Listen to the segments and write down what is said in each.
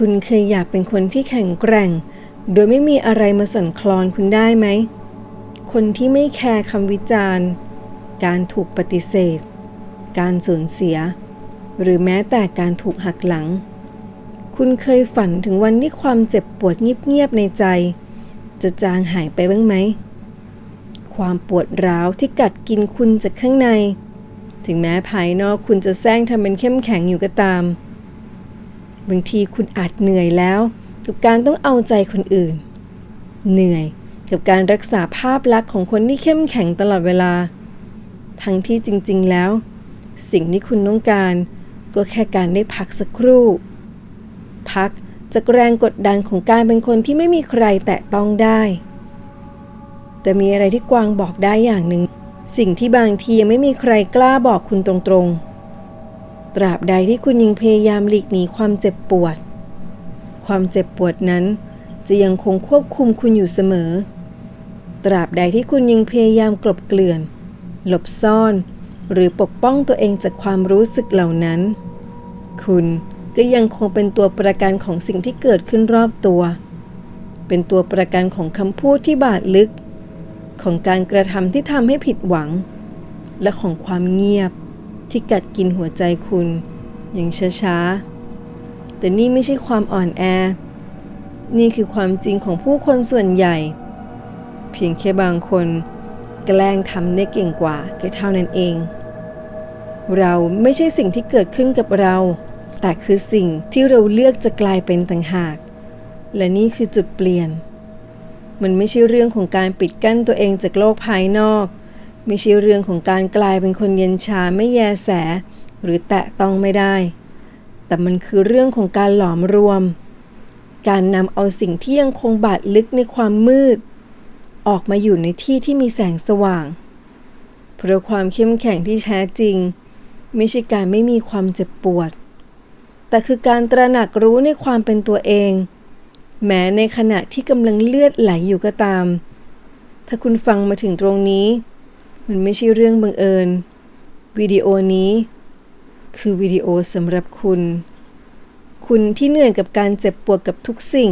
คุณเคยอยากเป็นคนที่แข็งแกร่ง โดยไม่มีอะไรมาสั่นคลอนคุณได้ไหม คนที่ไม่แคร์คำวิจารณ์ การถูกปฏิเสธ การสูญเสีย หรือแม้แต่การถูกหักหลัง คุณเคยฝันถึงวันที่ความเจ็บปวดเงียบๆในใจ จะจางหายไปบ้างไหม ความปวดร้าวที่กัดกินคุณจากข้างใน ถึงแม้ภายนอกคุณจะแซงทำเป็นเข้มแข็งอยู่ก็ตาม บางทีคุณอาจเหนื่อยแล้วกับการต้องเอาใจคนอื่น เหนื่อยกับการรักษาภาพลักษณ์ของคนที่เข้มแข็งตลอดเวลา ทั้งที่จริง ๆ แล้ว สิ่งที่คุณต้องการ ก็แค่การได้พักสักครู่ พักจากแรงกดดันของการเป็นคนที่ไม่มีใครแตะต้องได้ แต่มีอะไรที่กวางบอกได้อย่างหนึ่ง สิ่งที่บางทียังไม่มีใครกล้าบอกคุณตรงๆ ตราบใดที่คุณยังพยายามหลีกหนีความเจ็บปวด ความเจ็บปวดนั้น จะยังคงควบคุมคุณอยู่เสมอ ตราบใดที่คุณยังพยายามกลบเกลื่อน หลบซ่อน หรือปกป้องตัวเองจากความรู้สึกเหล่านั้น คุณก็ยังคงเป็นตัวประกันของสิ่งที่เกิดขึ้นรอบตัว เป็นตัวประกันของคำพูดที่บาดลึก ของการกระทำที่ทำให้ผิดหวัง และของความเงียบ ที่กัดกินหัวใจคุณ อย่างช้าๆ แต่นี่ไม่ใช่ความอ่อนแอ นี่คือความจริงของผู้คนส่วนใหญ่ เพียงแค่บางคนแกล้งทำได้เก่งกว่าแค่เท่านั้นเอง เราไม่ใช่สิ่งที่เกิดขึ้นกับเรา แต่คือสิ่งที่เราเลือกจะกลายเป็นต่างหาก และนี่คือจุดเปลี่ยน มันไม่ใช่เรื่องของการปิดกั้นตัวเองจากโลกภายนอก ไม่ใช่เรื่องของการกลายเป็นคนเย็นชาไม่แยแส หรือแตะต้องไม่ได้ แต่มันคือเรื่องของการหลอมรวม การนำเอาสิ่งที่ยังคงบาดลึกในความมืด ออกมาอยู่ในที่ที่มีแสงสว่าง เพราะความเข้มแข็งที่แท้จริง ไม่ใช่การไม่มีความเจ็บปวด แต่คือการตระหนักรู้ในความเป็นตัวเอง แม้ในขณะที่กำลังเลือดไหลอยู่ก็ตาม ถ้าคุณฟังมาถึงตรงนี้ มันไม่ใช่เรื่องบังเอิญ วิดีโอนี้ คือวิดีโอสำหรับคุณ คุณที่เหนื่อยกับการเจ็บปวดกับทุกสิ่ง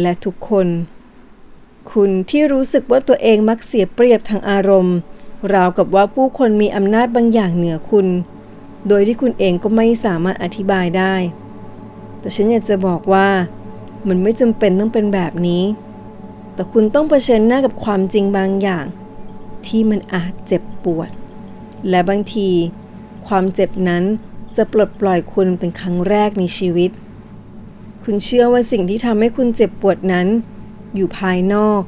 และทุกคน คุณที่รู้สึกว่าตัวเองมักเสียเปรียบทางอารมณ์ ราวกับว่าผู้คนมีอำนาจบางอย่างเหนือคุณ โดยที่คุณเองก็ไม่สามารถอธิบายได้ แต่ฉันอยากจะบอกว่า มันไม่จำเป็นต้องเป็นแบบนี้ แต่คุณต้องเผชิญหน้ากับความจริงบางอย่าง ที่มันอาจเจ็บปวด และบางที ความเจ็บนั้นจะปลดปล่อยคุณเป็นครั้งแรกในชีวิต คุณเชื่อว่าสิ่งที่ทำให้คุณเจ็บปวดนั้น อยู่ภายนอก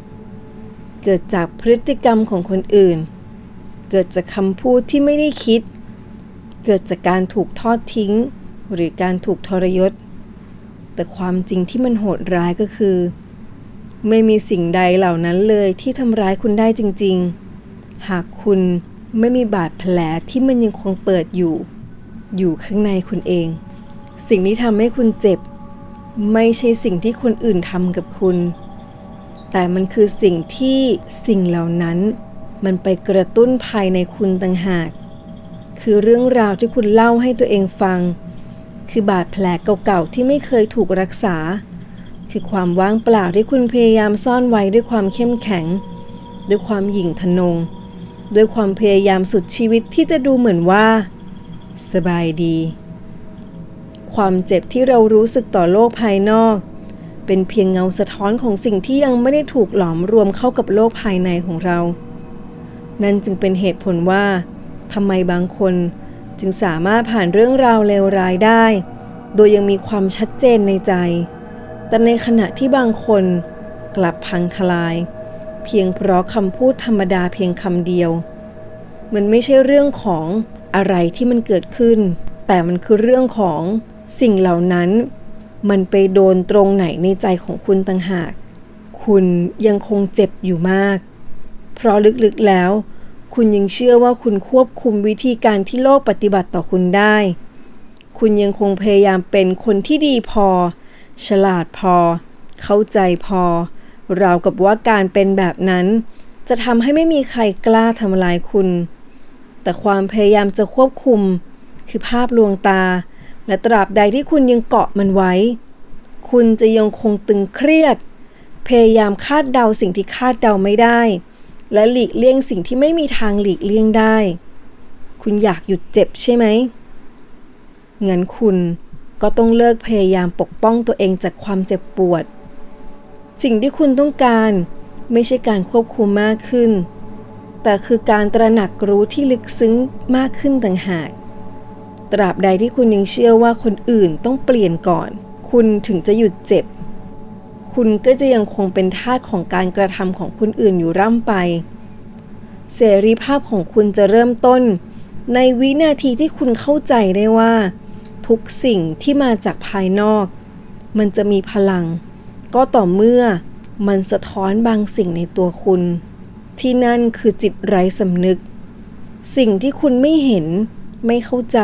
เกิดจากพฤติกรรมของคนอื่น เกิดจากคำพูดที่ไม่ได้คิด เกิดจากการถูกทอดทิ้ง หรือการถูกทรยศ แต่ความจริงที่มันโหดร้ายก็คือ ไม่มีสิ่งใดเหล่านั้นเลยที่ทำร้ายคุณได้จริง ๆ หากคุณไม่มีบาดแผลที่มันยังคงเปิดอยู่ อยู่ข้างในคุณเอง สิ่งที่ทำให้คุณเจ็บ ไม่ใช่สิ่งที่คนอื่นทำกับคุณ แต่มันคือสิ่งที่สิ่งเหล่านั้น มันไปกระตุ้นภายในคุณต่างหาก คือเรื่องราวที่คุณเล่าให้ตัวเองฟัง คือบาดแผลเก่าๆที่ไม่เคยถูกรักษา คือความว่างเปล่าที่คุณพยายามซ่อนไว้ด้วยความเข้มแข็ง ด้วยความหยิ่งทะนง ด้วยความพยายามสุดชีวิตที่จะดูเหมือนว่า สบายดี ความเจ็บที่เรารู้สึกต่อโลกภายนอก เป็นเพียงเงาสะท้อนของสิ่งที่ยังไม่ได้ถูกหลอมรวมเข้ากับโลกภายในของเรา นั่นจึงเป็นเหตุผลว่าทำไมบางคนจึงสามารถผ่านเรื่องราวเลวร้ายได้ โดยยังมีความชัดเจนในใจ แต่ในขณะที่บางคนกลับพังทลาย เพียงเพราะคำพูดธรรมดาเพียงคำเดียว มันไม่ใช่เรื่องของอะไรที่มันเกิดขึ้น แต่มันคือเรื่องของสิ่งเหล่านั้น มันไปโดนตรงไหนในใจของคุณต่างหาก คุณยังคงเจ็บอยู่มาก เพราะลึกๆแล้ว คุณยังเชื่อว่าคุณควบคุมวิธีการที่โลกปฏิบัติต่อคุณได้ คุณยังคงพยายามเป็นคนที่ดีพอ ฉลาดพอ เข้าใจพอ ราวกับว่าการเป็นแบบนั้น จะทำให้ไม่มีใครกล้าทำลายคุณ แต่ความพยายามจะควบคุม คือภาพลวงตา และตราบใดที่คุณยังเกาะมันไว้ คุณจะยังคงตึงเครียด พยายามคาดเดาสิ่งที่คาดเดาไม่ได้ และหลีกเลี่ยงสิ่งที่ไม่มีทางหลีกเลี่ยงได้ คุณอยากหยุดเจ็บใช่ไหมงั้นคุณก็ต้องเลิกพยายามปกป้องตัวเองจากความเจ็บปวด สิ่งที่คุณต้องการไม่ใช่การควบคุมมากขึ้น แต่คือการตระหนักรู้ที่ลึกซึ้งมากขึ้นต่างหาก ตราบใดที่คุณยังเชื่อว่าคนอื่นต้องเปลี่ยนก่อน คุณถึงจะหยุดเจ็บ คุณก็จะยังคงเป็นทาสของการกระทำของคนอื่นอยู่ร่ำไป เสรีภาพของคุณจะเริ่มต้น ในวินาทีที่คุณเข้าใจได้ว่า ทุกสิ่งที่มาจากภายนอก มันจะมีพลัง ก็ต่อเมื่อมันสะท้อนบางสิ่งในตัวคุณ ที่นั่นคือจิตไร้สำนึก สิ่งที่คุณไม่เห็น ไม่เข้าใจ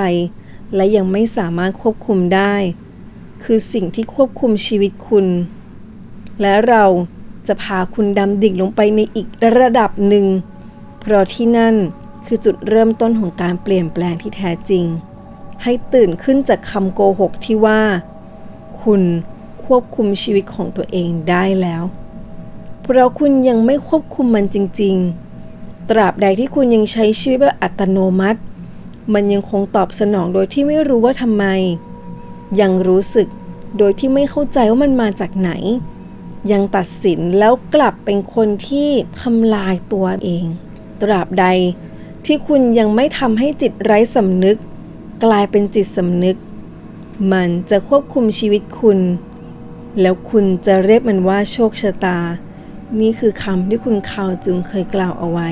และยังไม่สามารถควบคุมได้ คือสิ่งที่ควบคุมชีวิตคุณ และเราจะพาคุณดำดิ่งลงไปในอีกระดับหนึ่ง เพราะที่นั่นคือจุดเริ่มต้นของการเปลี่ยนแปลงที่แท้จริง ให้ตื่นขึ้นจากคำโกหกที่ว่า คุณควบคุมชีวิตของตัวเองได้แล้ว เพราะคุณยังไม่ควบคุมมันจริง ๆ ตราบใดที่คุณยังใช้ชีวิตแบบอัตโนมัติ มันยังคงตอบสนองโดยที่ไม่รู้ว่าทำไม ยังรู้สึกโดยที่ไม่เข้าใจว่ามันมาจากไหน ยังตัดสินแล้วกลับเป็นคนที่ทำลายตัวเอง ตราบใดที่คุณยังไม่ทำให้จิตไร้สำนึก กลายเป็นจิตสำนึก มันจะควบคุมชีวิตคุณ แล้วคุณจะเรียกมันว่าโชคชะตา นี่คือคำที่คุณคาวจุงเคยกล่าวเอาไว้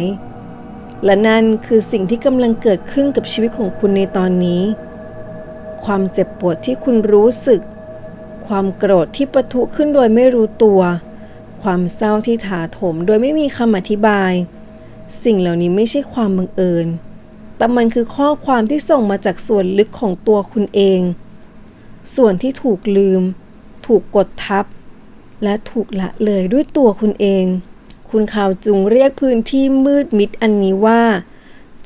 และนั่นคือสิ่งที่กำลังเกิดขึ้นกับชีวิตของคุณในตอนนี้ ความเจ็บปวดที่คุณรู้สึก ความโกรธที่ปะทุขึ้นโดยไม่รู้ตัว ความเศร้าที่ถาโถมโดยไม่มีคำอธิบาย สิ่งเหล่านี้ไม่ใช่ความบังเอิญ แต่มันคือข้อความที่ส่งมาจากส่วนลึกของตัวคุณเอง ส่วนที่ถูกลืม ถูกกดทับ และถูกละเลยด้วยตัวคุณเอง คุณข่าวจุงเรียกพื้นที่มืดมิดอันนี้ว่า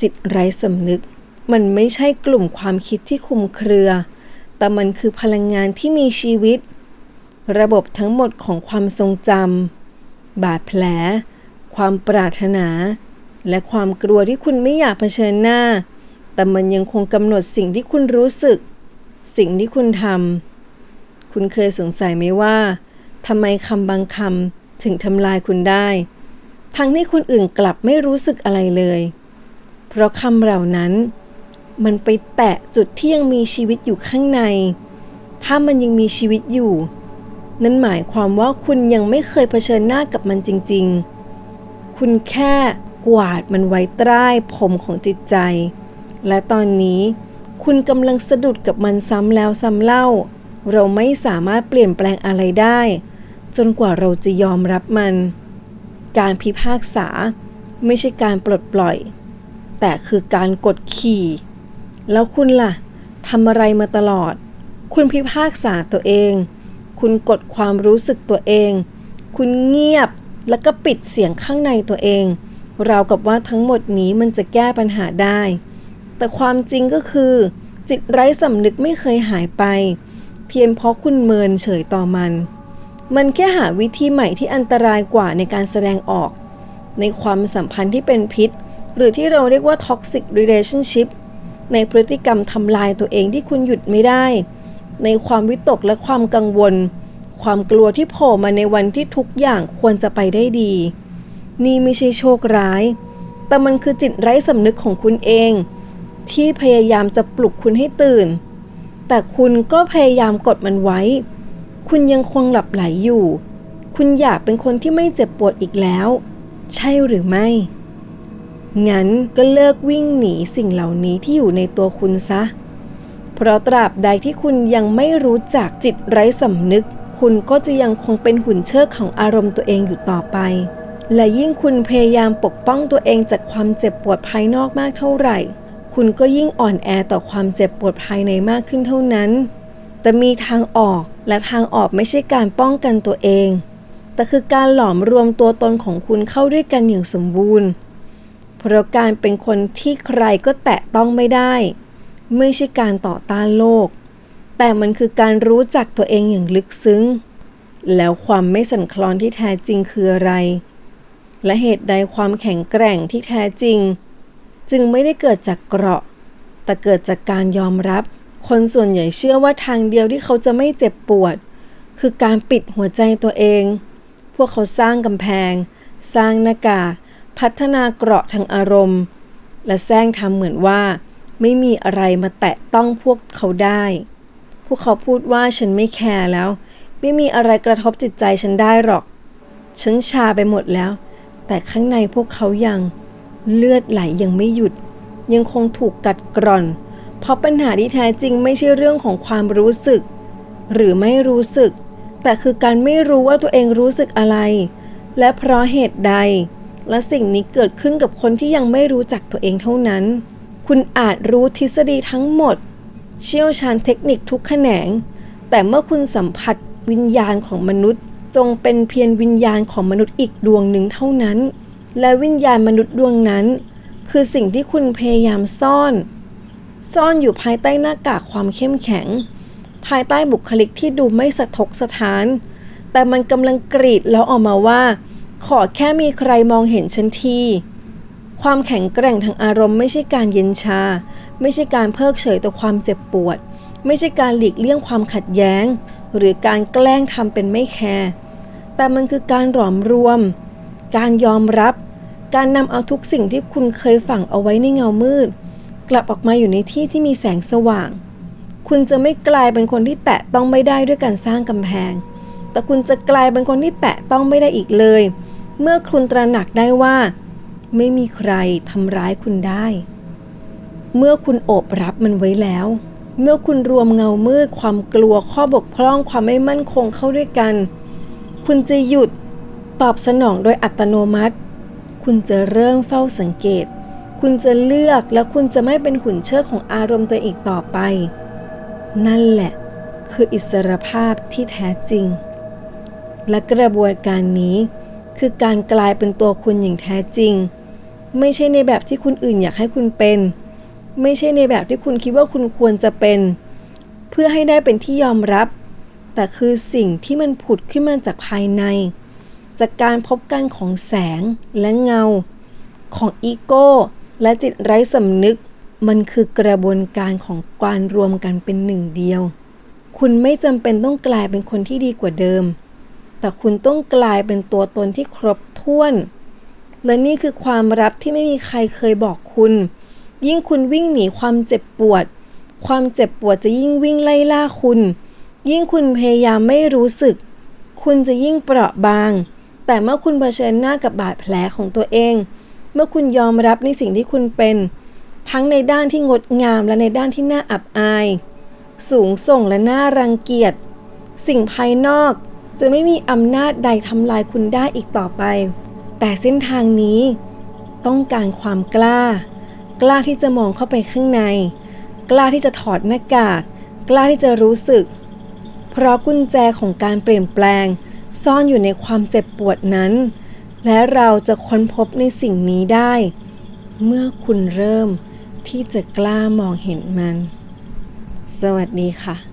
จิตไร้สำนึก มันไม่ใช่กลุ่มความคิดที่คุมเครือ แต่มันคือพลังงานที่มีชีวิต ระบบทั้งหมดของความทรงจำบาดแผล ความปรารถนา และความกลัวที่คุณไม่อยากเผชิญหน้า แต่มันยังคงกำหนดสิ่งที่คุณรู้สึก สิ่งที่คุณทำคุณเคยสงสัยไหมว่า ทำไมคำบางคำถึงทำลายคุณได้ ทั้งที่คนอื่นกลับไม่รู้สึกอะไรเลย เพราะคำเหล่านั้น มันไปแตะจุดที่ยังมีชีวิตอยู่ข้างใน ถ้ามันยังมีชีวิตอยู่ นั่นหมายความว่าคุณยังไม่เคยเผชิญหน้ากับมันจริง ๆ คุณแค่กวาดมันไว้ใต้ผมของจิตใจ และตอนนี้คุณกำลังสะดุดกับมันซ้ำแล้วซ้ำเล่า เราไม่สามารถเปลี่ยนแปลงอะไรได้ จนกว่าเราจะยอมรับมัน การพิพากษาไม่ใช่การปลดปล่อย แต่คือการกดขี่ แล้วคุณล่ะทำอะไรมาตลอด คุณพิพากษาตัวเอง คุณกดความรู้สึกตัวเอง คุณเงียบแล้วก็ปิดเสียงข้างในตัวเองราวกับว่าทั้งหมดนี้มันจะแก้ปัญหาได้ แต่ความจริงก็คือ จิตไร้สำนึกไม่เคยหายไป เพียงเพราะคุณเมินเฉยต่อมัน มันแค่หาวิธีใหม่ที่อันตรายกว่าในการแสดงออก ในความสัมพันธ์ที่เป็นพิษ หรือที่เราเรียกว่า toxic relationship ในพฤติกรรมทำลายตัวเองที่คุณหยุดไม่ได้ ในความวิตกและความกังวล ความกลัวที่โผล่มาในวันที่ทุกอย่างควรจะไปได้ดี นี่ไม่ใช่โชคร้าย แต่มันคือจิตไร้สำนึกของคุณเอง ที่พยายามจะปลุกคุณให้ตื่น แต่คุณก็พยายามกดมันไว้ คุณยังคงหลับไหลอยู่ คุณอยากเป็นคนที่ไม่เจ็บปวดอีกแล้ว ใช่หรือไม่ งั้นก็เลิกวิ่งหนีสิ่งเหล่านี้ที่อยู่ในตัวคุณซะ เพราะตราบใดที่คุณยังไม่รู้จักจิตไร้สำนึก คุณก็จะยังคงเป็นหุ่นเชิดของอารมณ์ตัวเองอยู่ต่อไป และยิ่งคุณพยายามปกป้องตัวเองจากความเจ็บปวดภายนอกมากเท่าไหร่ คุณก็ยิ่งอ่อนแอต่อความเจ็บปวดภายในมากขึ้นเท่านั้น แต่มีทางออก และทางออกไม่ใช่การป้องกันตัวเอง แต่คือการหลอมรวมตัวตนของคุณเข้าด้วยกันอย่างสมบูรณ์ เพราะการเป็นคนที่ใครก็แตะต้องไม่ได้ ไม่ใช่การต่อต้านโลก แต่มันคือการรู้จักตัวเองอย่างลึกซึ้ง แล้วความไม่สั่นคลอนที่แท้จริงคืออะไร และเหตุใดความแข็งแกร่งที่แท้จริง จึงไม่ได้เกิดจากเกราะ แต่เกิดจากการยอมรับ คนส่วนใหญ่เชื่อว่าทางเดียวที่เขาจะไม่เจ็บปวด คือการปิดหัวใจตัวเอง พวกเขาสร้างกำแพง สร้างหน้ากากพัฒนาเกราะทางอารมณ์ และแซงทำเหมือนว่า ไม่มีอะไรมาแตะต้องพวกเขาได้ พวกเขาพูดว่าฉันไม่แคร์แล้ว ไม่มีอะไรกระทบจิตใจฉันได้หรอก ฉันชาไปหมดแล้ว แต่ข้างในพวกเขายังเลือดไหลยังไม่หยุด ยังคงถูกกัดกร่อน เพราะปัญหาที่แท้จริงไม่ใช่เรื่องของความรู้สึก หรือไม่รู้สึก แต่คือการไม่รู้ว่าตัวเองรู้สึกอะไร และเพราะเหตุใด และสิ่งนี้เกิดขึ้นกับคนที่ยังไม่รู้จักตัวเองเท่านั้น คุณอาจรู้ทฤษฎีทั้งหมด เชี่ยวชาญเทคนิคทุกแขนง แต่เมื่อคุณสัมผัสวิญญาณของมนุษย์ จงเป็นเพียงวิญญาณของมนุษย์อีกดวงหนึ่งเท่านั้น และวิญญาณมนุษย์ดวงนั้น คือสิ่งที่คุณพยายามซ่อน ซ่อนอยู่ภายใต้หน้ากากความเข้มแข็ง ภายใต้บุคลิกที่ดูไม่สะทกสถาน แต่มันกำลังกรีดแล้วออกมาว่า ขอแค่มีใครมองเห็นฉันทีความแข็งแกร่งทางอารมณ์ไม่ใช่การเย็นชา ไม่ใช่การเพิกเฉยต่อความเจ็บปวด ไม่ใช่การหลีกเลี่ยงความขัดแย้ง หรือการแกล้งทำเป็นไม่แคร์แต่มันคือการหลอมรวม การยอมรับ การนำเอาทุกสิ่งที่คุณเคยฝังเอาไว้ในเงามืด กลับออกมาอยู่ในที่ที่มีแสงสว่าง คุณจะไม่กลายเป็นคนที่แตะต้องไม่ได้ด้วยการสร้างกำแพง แต่คุณจะกลายเป็นคนที่แตะต้องไม่ได้อีกเลย เมื่อคุณตระหนักได้ว่า ไม่มีใครทำร้ายคุณได้ เมื่อคุณโอบรับมันไว้แล้ว เมื่อคุณรวมเงามืดความกลัวข้อบกพร่องความไม่มั่นคงเข้าด้วยกัน คุณจะหยุดตอบสนองโดยอัตโนมัติ คุณจะเริ่มเฝ้าสังเกต คุณจะเลือกและคุณจะไม่เป็นหุ่นเชิดของอารมณ์ตัวอีกต่อไป นั่นแหละ คืออิสรภาพที่แท้จริง และกระบวนการนี้ คือการกลายเป็นตัวคุณอย่างแท้จริง ไม่ใช่ในแบบที่คุณอื่นอยากให้คุณเป็น ไม่ใช่ในแบบที่คุณคิดว่าคุณควรจะเป็น เพื่อให้ได้เป็นที่ยอมรับ แต่คือสิ่งที่มันผุดขึ้นมาจากภายใน จากการพบกันของแสงและเงาของอีโก้ และจิตไร้สำนึกมันคือกระบวนการของการรวมกันเป็นหนึ่งเดียว คุณไม่จำเป็นต้องกลายเป็นคนที่ดีกว่าเดิม แต่คุณต้องกลายเป็นตัวตนที่ครบถ้วน และนี่คือความรับที่ไม่มีใครเคยบอกคุณ ยิ่งคุณวิ่งหนีความเจ็บปวด ความเจ็บปวดจะยิ่งวิ่งไล่ล่าคุณ ยิ่งคุณพยายามไม่รู้สึก คุณจะยิ่งเปราะบาง แต่เมื่อคุณเผชิญหน้ากับบาดแผลของตัวเอง เมื่อคุณยอมรับในสิ่งที่คุณเป็น ทั้งในด้านที่งดงามและในด้านที่น่าอับอาย สูงส่งและน่ารังเกียจ สิ่งภายนอกจะไม่มีอำนาจใดทำลายคุณได้อีกต่อไป แต่เส้นทางนี้ต้องการความกล้า กล้าที่จะมองเข้าไปข้างใน กล้าที่จะถอดหน้ากาก กล้าที่จะรู้สึก เพราะกุญแจของการเปลี่ยนแปลง ซ่อนอยู่ในความเจ็บปวดนั้น และเราจะค้นพบในสิ่งนี้ได้ เมื่อคุณเริ่มที่จะกล้ามองเห็นมัน สวัสดีค่ะ